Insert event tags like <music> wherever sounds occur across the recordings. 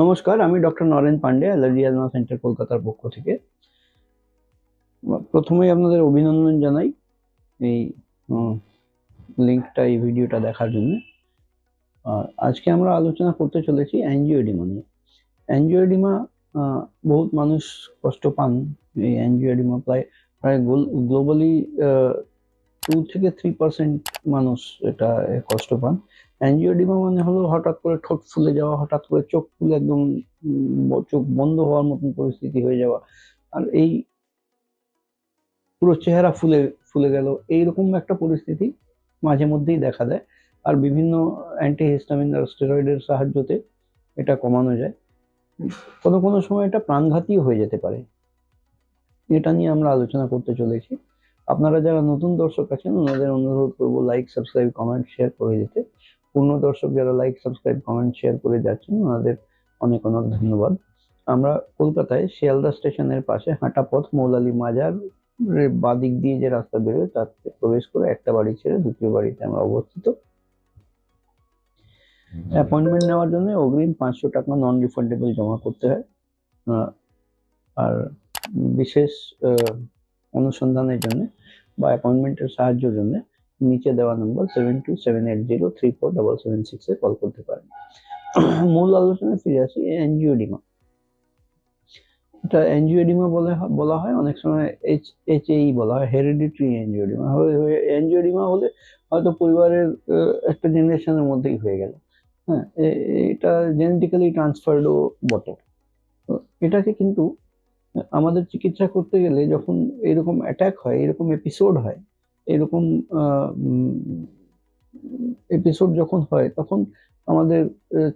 নমস্কার, আমি doctor Naren Pandey, allergy asthma centre কলকাতার পক্ষ থেকে। প্রথমেই আপনাদের অভিনন্দন জানাই এই লিঙ্কটা, এই ভিডিওটা দেখার জন্য। আর আজকে আমরা আলোচনা করতে চলেছি অ্যাঞ্জিওডিমা নিয়ে। অ্যাঞ্জিওডিমা বহুত মানুষ কষ্ট পান। এই অ্যাঞ্জিওডিমা প্রায় প্রায় গ্লোবালি টু থেকে থ্রি পার্সেন্ট মানুষ এটা কষ্ট পান। অ্যাঞ্জিওডিমা মানে হলো হঠাৎ করে ঠোঁট ফুলে যাওয়া, হঠাৎ করে চোখ ফুলে একদম চোখ বন্ধ হওয়ার মতন পরিস্থিতি হয়ে যাওয়া। আর এই পুরো চেহারা ফুলে ফুলে গেল, এইরকম একটা পরিস্থিতি মাঝে মধ্যেই দেখা দেয়। আর বিভিন্ন অ্যান্টিহিস্টামিন আর স্টেরয়েডের সাহায্যতে এটা কমানো যায়। কোনো কোনো সময় এটা প্রাণঘাতীও হয়ে যেতে পারে। এটা নিয়ে আমরা আলোচনা করতে চলেছি। আপনারা যারা নতুন দর্শক আছেন ওনাদের অনুরোধ করব লাইক সাবস্ক্রাইব কমেন্ট শেয়ার করে দিতে। পূর্ণ দর্শক যারা লাইক সাবস্ক্রাইব কমেন্ট শেয়ার করে যাচ্ছেন ওনাদের অনেক অনেক ধন্যবাদ। আমরা কলকাতায় শিয়ালদা স্টেশনের পাশে হাঁটা পথ মৌলালি মাজার বাদিক দিয়ে যে রাস্তা বেরোয় তাতে প্রবেশ করে একটা বাড়ি ছেড়ে দ্বিতীয় বাড়িতে আমরা অবস্থিত। অ্যাপয়েন্টমেন্ট নেওয়ার জন্য অগ্রিম পাঁচশো টাকা নন রিফান্ডেবল জমা করতে হয়। আর বিশেষ অনুসন্ধানের জন্য বা অ্যাপয়েন্টমেন্টের সাহায্যের জন্য নিচে দেওয়া নম্বর seven two seven eight zero three four double seven সিক্সে কল করতে পারেন। মূল আলোচনায় ফিরে আসি এনজিওডিমা এটা এনজিওডিমা বলে বলা হয়, অনেক সময় এইচ এইচ এই বলা হয় হেরিডিটরি এনজিওডিমা এনজিওডিমা হলে হয়তো পরিবারের একটা জেনারেশনের মধ্যেই হয়ে গেল। হ্যাঁ এটা জেনেটিক্যালি ট্রান্সফার্ডও বটে। এটাকে কিন্তু আমাদের চিকিৎসা করতে গেলে যখন এরকম অ্যাটাক হয়, এরকম এপিসোড হয়, এরকম এপিসোড যখন হয়, তখন আমাদের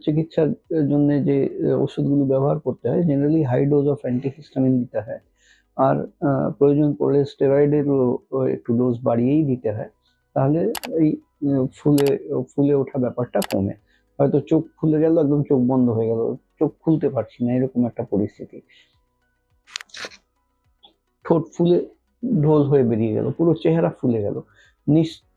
চিকিৎসার জন্য যে ওষুধগুলো ব্যবহার করতে হয় generally high dose of antihistamine দিতে হয়। আর প্রয়োজন পড়লে স্টেরয়েডেরও একটু ডোজ বাড়িয়েই দিতে হয়। তাহলে এই ফুলে ফুলে ওঠা ব্যাপারটা কমে। হয়তো চোখ ফুলে গেল, একদম চোখ বন্ধ হয়ে গেল। চোখ খুলতে পারছি না, এরকম একটা পরিস্থিতি। ঠোঁট ফুলে ঢোল হয়ে বেরিয়ে গেল, পুরো চেহারা ফুলে গেল।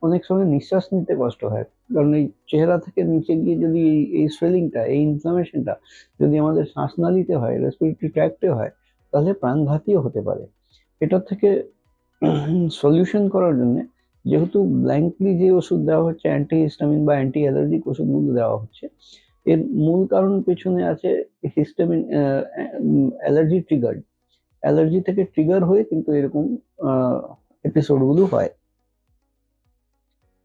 অনেক সময় নিঃশ্বাস নিতে কষ্ট হয়, কারণ এই চেহারা থেকে নিচে গিয়ে যদি এই- সোয়েলিংটা এই ইনফ্লামেশনটা যদি আমাদের শ্বাস শ্বাসনালীতে হয় রেসপিরেটরি ট্র্যাক্টে হয়, তাহলে প্রাণঘাতীও হতে পারে। এটা থেকে <clears throat> সলিউশন করার জন্য যেহেতু ব্ল্যাঙ্কলি যে ওষুধ দেওয়া হচ্ছে অ্যান্টি হিস্টামিন বা অ্যান্টি অ্যালার্জিক ওষুধগুলো দেওয়া হচ্ছে, এর মূল কারণ পেছনে আছে হিস্টামিন অ্যালার্জি ট্রিগার অ্যালার্জি থেকে ট্রিগার হয়ে কিন্তু এরকম এপিসোডগুলো হয়।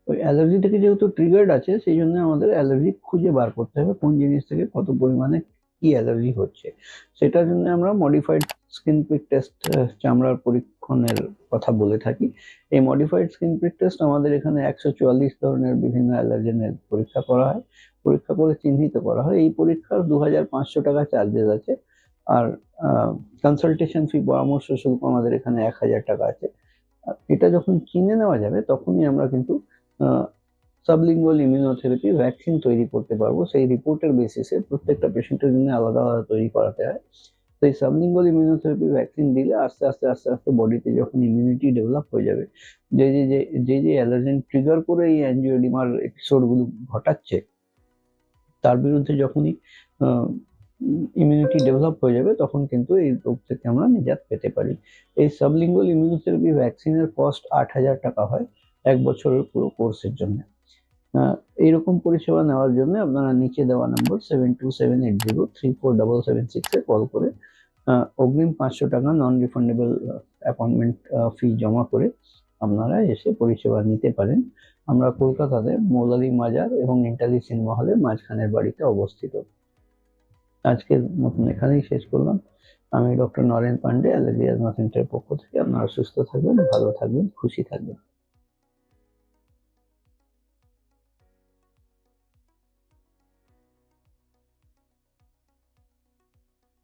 ওই অ্যালার্জি থেকে যেহেতু ট্রিগার্ড আছে, সেই জন্য আমাদের অ্যালার্জি খুঁজে বার করতে হবে, কোন জিনিস থেকে কত পরিমাণে কি অ্যালার্জি হচ্ছে। সেটার জন্য আমরা মডিফাইড স্কিন প্রিক টেস্ট চামড়ার পরীক্ষণের কথা বলে থাকি। এই মডিফাইড স্কিন প্রিক টেস্ট আমাদের এখানে একশো চুয়াল্লিশ ধরনের বিভিন্ন অ্যালার্জেনের পরীক্ষা করা হয়। পরীক্ষা করে চিহ্নিত করা হয়। এই পরীক্ষার দু হাজার পাঁচশো টাকা চার্জেস আছে। আর কনসালটেশন ফি পরামর্শ শুল্ক আমাদের এখানে এক হাজার টাকা আছে। এটা যখন কিনে নেওয়া যাবে, তখনই আমরা কিন্তু সাবলিঙ্গুয়াল ইমিউনোথেরাপি ভ্যাকসিন তৈরি করতে পারব। সেই রিপোর্টের বেসিসে প্রত্যেকটা পেশেন্টের জন্য আলাদা আলাদা তৈরি করাতে হয়। তো এই সাবলিঙ্গুয়াল ইমিউনোথেরাপি ভ্যাকসিন দিলে আস্তে আস্তে আস্তে আস্তে বডিতে যখন ইমিউনিটি ডেভেলপ হয়ে যাবে, যে যে যে যে যে অ্যালার্জেন ট্রিগার করে এই অ্যাঞ্জিওডিমার এপিসোডগুলো ঘটাচ্ছে, তার বিরুদ্ধে যখনই ইমিউনিটি ডেভেলপ হয়ে যাবে, তখন কিন্তু এই রোগ থেকে আমরা নিজাত পেতে পারি। এই সাবলিঙ্গুয়াল ইমিউনোথেরাপি ভ্যাকসিনের কস্ট আট হাজার টাকা হয় এক বছরের পুরো কোর্সের জন্য। এইরকম পরিষেবা নেওয়ার জন্য আপনারা নিচে দেওয়া নম্বর seven two seven eight zero three four double seven সিক্সে কল করে অগ্রিম পাঁচশো টাকা নন রিফান্ডেবল অ্যাপয়েন্টমেন্ট ফি জমা করে আপনারা এসে পরিষেবা নিতে পারেন। আমরা কলকাতাতে মৌলালি মাজার এবং ইন্টালি সিনেমা হলের মাঝখানের বাড়িতে অবস্থিত। আজকের মতন এখানেই শেষ করলাম। আমি doctor Naren Pandey, allergy asthma সেন্টারের পক্ষ থেকে আপনারা সুস্থ থাকবেন, ভালো থাকবেন, খুশি থাকবেন।